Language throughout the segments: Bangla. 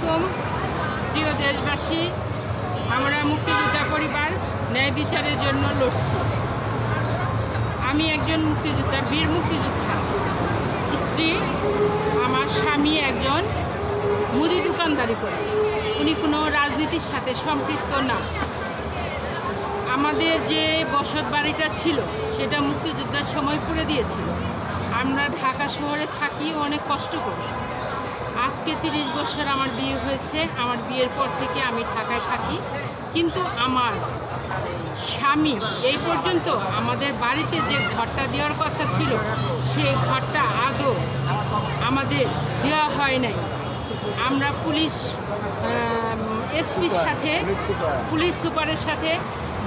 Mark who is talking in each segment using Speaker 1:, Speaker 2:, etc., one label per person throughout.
Speaker 1: আলাইকুম প্রিয় দেশবাসী, আমরা মুক্তিযোদ্ধা পরিবার ন্যায় বিচারের জন্য লড়ছি। আমি একজন মুক্তিযোদ্ধা, বীর মুক্তিযোদ্ধা। স্ত্রী, আমার স্বামী একজন মুদি দোকানদারি করে। উনি কোনো রাজনীতির সাথে সম্পৃক্ত না। আমাদের যে বসত বাড়িটা ছিল, সেটা মুক্তিযোদ্ধার সময় পুড়ে দিয়েছিল। আমরা ঢাকা শহরে থাকি, অনেক কষ্ট করি। আজকে তিরিশ বছর আমার বিয়ে হয়েছে, আমার বিয়ের পর থেকে আমি ঢাকায় থাকি। কিন্তু আমার স্বামী, এই পর্যন্ত আমাদের বাড়িতে যে ঘরটা দেওয়ার কথা ছিল, সেই ঘরটা আদৌ আমাদের দেওয়া হয় নাই। আমরা পুলিশ এসপির সাথে পুলিশ সুপারের সাথে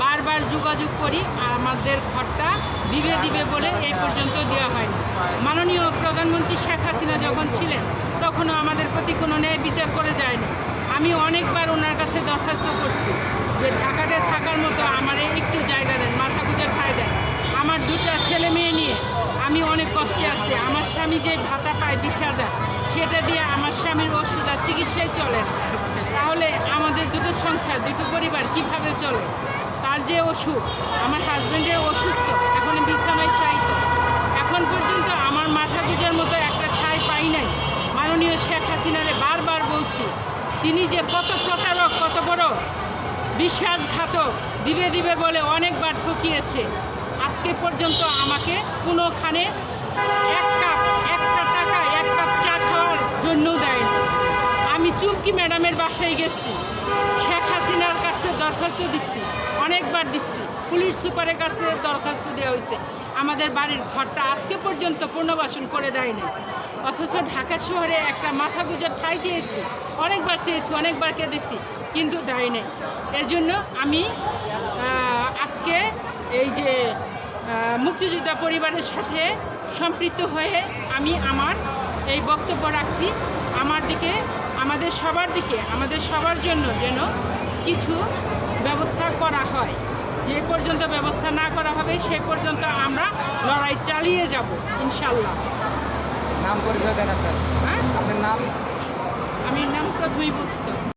Speaker 1: বারবার যোগাযোগ করি আর আমাদের ঘরটা দিবে দিবে বলে এই পর্যন্ত দেওয়া হয়নি। মাননীয় প্রধানমন্ত্রী শেখ হাসিনা যখন ছিলেন তখনও আমাদের প্রতি কোনো ন্যায় বিচার করে যায়নি। আমি অনেকবার ওনার কাছে দরখাস্ত করছি যে ঢাকাতে থাকার মতো আমার একটু জায়গা দেন মাথা গুজে খায় দেন। আমার দুটা ছেলে মেয়ে নিয়ে আমি অনেক কষ্টে আছি। আমার স্বামী যে ভাতা পায় বিশ হাজার সেটা দিয়ে স্বামীর ওষুধ আর চিকিৎসায় চলে। তাহলে আমাদের দুটো সংসার, দুটো পরিবার কীভাবে চলে? তার যে ওষুধ আমার হাজব্যান্ডের অসুস্থ, এখন বিশ্রামায় চাইত এখন পর্যন্ত আমার মাথা গুজার মতো একটা ঠাঁই পাই নাই। মাননীয় শেখ হাসিনারে বারবার বলছি, তিনি যে কত প্রতারক, কত বড় বিশ্বাসঘাতক, দিবে দিবে বলে অনেকবার ঠকিয়েছে। আজকে পর্যন্ত আমাকে কোনোখানে এক কাপ, একটা টাকা চুমকি বাসায় গেছি। শেখ হাসিনার কাছে দরখাস্ত দিচ্ছি। অনেকবার দিচ্ছি। পুলিশ সুপারের কাছে দরখাস্ত দেওয়া হয়েছে। আমাদের বাড়ির ঘরটা আজকে পর্যন্ত পুনর্বাসন করে দেয়নি। অথচ ঢাকা শহরে একটা মাথা গুজার ঠাই চেয়েছি। অনেকবার চেয়েছি, অনেকবার কেঁদেছি, কিন্তু দেয় নাই। এর জন্য আমি আজকে এই যে মুক্তিযোদ্ধা পরিবারের সাথে সম্পৃক্ত হয়ে আমি আমার এই বক্তব্য রাখছি। আমার দিকে আমাদের সবার দিকে আমাদের সবার জন্য যেন কিছু ব্যবস্থা করা হয়। যে পর্যন্ত ব্যবস্থা না করা হবে সে পর্যন্ত আমরা লড়াই চালিয়ে যাব ইনশাল্লাহ
Speaker 2: নাম পরিচয় দেন আপনার।
Speaker 1: হ্যাঁ?
Speaker 2: আপনার নাম?
Speaker 1: আমি নাম প্রথমেই তো।